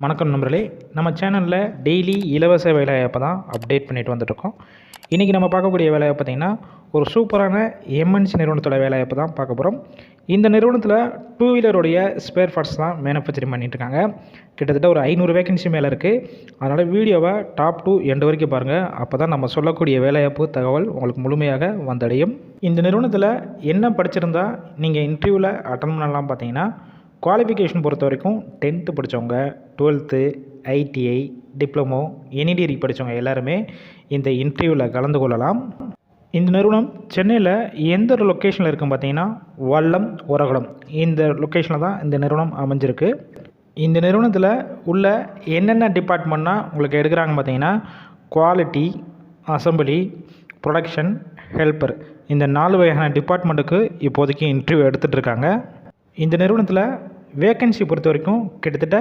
வணக்கம் நண்பர்களே. நம்ம சேனலில் டெய்லி இலவச வேலைவாய்ப்பை தான் அப்டேட் பண்ணிட்டு வந்துட்டுருக்கோம். இன்றைக்கி நம்ம பார்க்கக்கூடிய வேலையை பார்த்திங்கன்னா ஒரு சூப்பரான எம்என்சி நிறுவனத்தோட வேலைவாய்ப்பு தான் பார்க்க போகிறோம் இந்த நிறுவனத்தில் டூ வீலருடைய ஸ்பேர் பார்ட்ஸ் தான் மேனுஃபேக்சரிங் பண்ணிட்டுருக்காங்க கிட்டத்தட்ட ஒரு ஐநூறு வேகன்சி மேலே இருக்குது அதனால் வீடியோவை டாப் டூ எண்டு வரைக்கும் பாருங்கள் அப்போ தான் நம்ம சொல்லக்கூடிய வேலைவாய்ப்பு தகவல் உங்களுக்கு முழுமையாக வந்தடையும். இந்த நிறுவனத்தில் என்ன படிச்சிருந்தால் நீங்கள் இன்டர்வியூவில் அட்டன் பண்ணலாம் பார்த்தீங்கன்னா குவாலிஃபிகேஷன் பொறுத்த வரைக்கும் டென்த்து படித்தவங்க twelfth ITI diploma any degree படித்தவங்க எல்லாருமே இந்த இன்டர்வியூவில் கலந்து கொள்ளலாம். இந்த நிறுவனம் சென்னையில் எந்த ஒரு லொக்கேஷனில் இருக்குன்னு பார்த்தீங்கன்னா வல்லம் உரகுடம் இந்த லொக்கேஷனில் தான் இந்த நிறுவனம் அமைஞ்சிருக்கு. இந்த நிறுவனத்தில் உள்ள என்னென்ன டிபார்ட்மெண்ட்னா உங்களுக்கு எடுக்கிறாங்க பார்த்தீங்கன்னா குவாலிட்டி அசம்பிளி ப்ரொடக்ஷன் ஹெல்ப்பர் இந்த நாலு வகையான டிபார்ட்மெண்ட்டுக்கு இப்போதைக்கு இன்டர்வியூ எடுத்துகிட்டு இருக்காங்க. இந்த நிறுவனத்தில் வேக்கன்சி பொறுத்த வரைக்கும் கிட்டத்தட்ட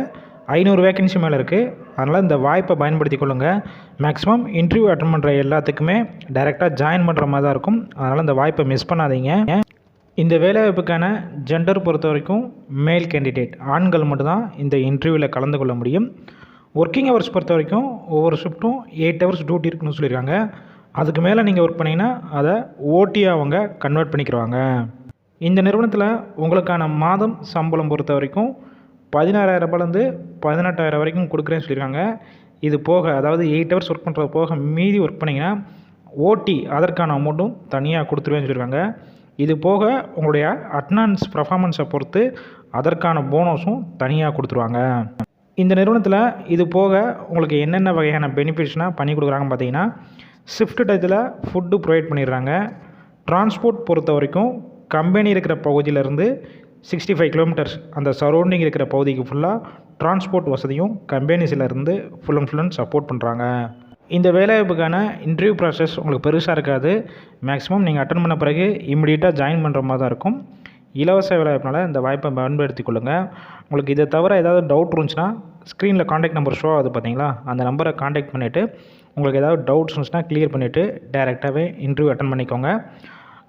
ஐநூறு வேக்கன்சி மேலே இருக்குது அதனால் இந்த வாய்ப்பை பயன்படுத்தி கொள்ளுங்கள் மேக்ஸிமம் இன்டர்வியூ அட்டன் பண்ணுற எல்லாத்துக்குமே டைரெக்டாக ஜாயின் பண்ணுற மாதிரி தான் இருக்கும். அதனால் இந்த வாய்ப்பை மிஸ் பண்ணாதீங்க. இந்த வேலைவாய்ப்புக்கான ஜெண்டர் பொறுத்த வரைக்கும் மேல் கேண்டிடேட் ஆண்கள் மட்டும்தான் இந்த இன்டர்வியூவில் கலந்து கொள்ள முடியும். ஒர்க்கிங் ஹவர்ஸ் பொறுத்த வரைக்கும் ஒவ்வொரு ஷிஃப்ட்டும் எயிட் ஹவர்ஸ் டியூட்டி இருக்குன்னு சொல்லியிருக்காங்க. அதுக்கு மேலே நீங்கள் ஒர்க் பண்ணிங்கன்னா அதை ஓட்டியாக அவங்க கன்வெர்ட் பண்ணிக்கிடுவாங்க இந்த நிறுவனத்தில் உங்களுக்கான மாதம் சம்பளம் பொறுத்த வரைக்கும் பதினாறாயிரம் ரூபாயிலேருந்து பதினெட்டாயிரம் வரைக்கும் கொடுக்குறேன்னு சொல்லியிருக்காங்க. இது போக அதாவது எயிட் ஹவர்ஸ் ஒர்க் பண்ணுறது போக மீதி ஒர்க் பண்ணிங்கன்னா ஓடி அதற்கான அமௌண்ட்டும் தனியாக கொடுத்துருவேன்னு சொல்லியிருக்காங்க. இது போக உங்களுடைய அட்னான்ஸ் பர்ஃபார்மன்ஸை பொறுத்து அதற்கான போனஸும் தனியாக கொடுத்துருவாங்க. இந்த நிறுவனத்தில் இது போக உங்களுக்கு என்னென்ன வகையான பெனிஃபிட்ஸ்னால் பண்ணி கொடுக்குறாங்கன்னு பார்த்தீங்கன்னா ஷிஃப்ட் டயத்தில் ஃபுட்டு ப்ரொவைட் பண்ணிடுறாங்க. டிரான்ஸ்போர்ட் பொறுத்த வரைக்கும் கம்பெனி இருக்கிற பகுதியிலேருந்து சிக்ஸ்டி ஃபைவ் கிலோமீட்டர்ஸ் அந்த சரௌண்டிங் இருக்கிற பகுதிக்கு ஃபுல்லாக டிரான்ஸ்போர்ட் வசதியும் கம்பெனிஸிலேருந்து full and full and support பண்ணுறாங்க இந்த வேலைவாய்ப்புக்கான இன்டர்வியூ ப்ராசஸ் உங்களுக்கு பெருசாக இருக்காது. மேக்ஸிமம் நீங்கள் அட்டன் பண்ண பிறகு இம்மிடியட்டாக ஜாயின் பண்ணுற மாதிரி தான் இருக்கும். இலவச வேலைவாய்ப்புனால இந்த வாய்ப்பை பயன்படுத்தி கொள்ளுங்கள் உங்களுக்கு இதை தவிர ஏதாவது டவுட் இருந்துச்சுன்னா ஸ்க்ரீனில் காண்டாக்ட் நம்பர் ஷோ ஆகுது பார்த்தீங்களா அந்த நம்பரை காண்டாக்ட் பண்ணிவிட்டு உங்களுக்கு ஏதாவது டவுட்ஸ் இருந்துச்சுன்னா க்ளியர் பண்ணிவிட்டு டேரெக்டாகவே இன்டர்வியூ அட்டன் பண்ணிக்கோங்க.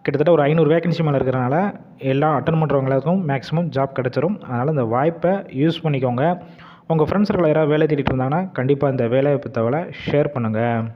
கிட்டத்தட்ட ஒரு ஐநூறு வேகன்சி மேலே இருக்கிறனால எல்லாம் அட்டன் பண்ணுறவங்களுக்கும் மேக்ஸிமம் ஜாப் கிடச்சிரும். அதனால் இந்த வாய்ப்பை யூஸ் பண்ணிக்கோங்க. உங்கள் ஃப்ரெண்ட்ஸ் சர்க்கிள் யாராவது வேலை தேடிட்டு இருந்தாங்கன்னா கண்டிப்பாக இந்த வேலைவாய்ப்பு தகவலை ஷேர் பண்ணுங்கள்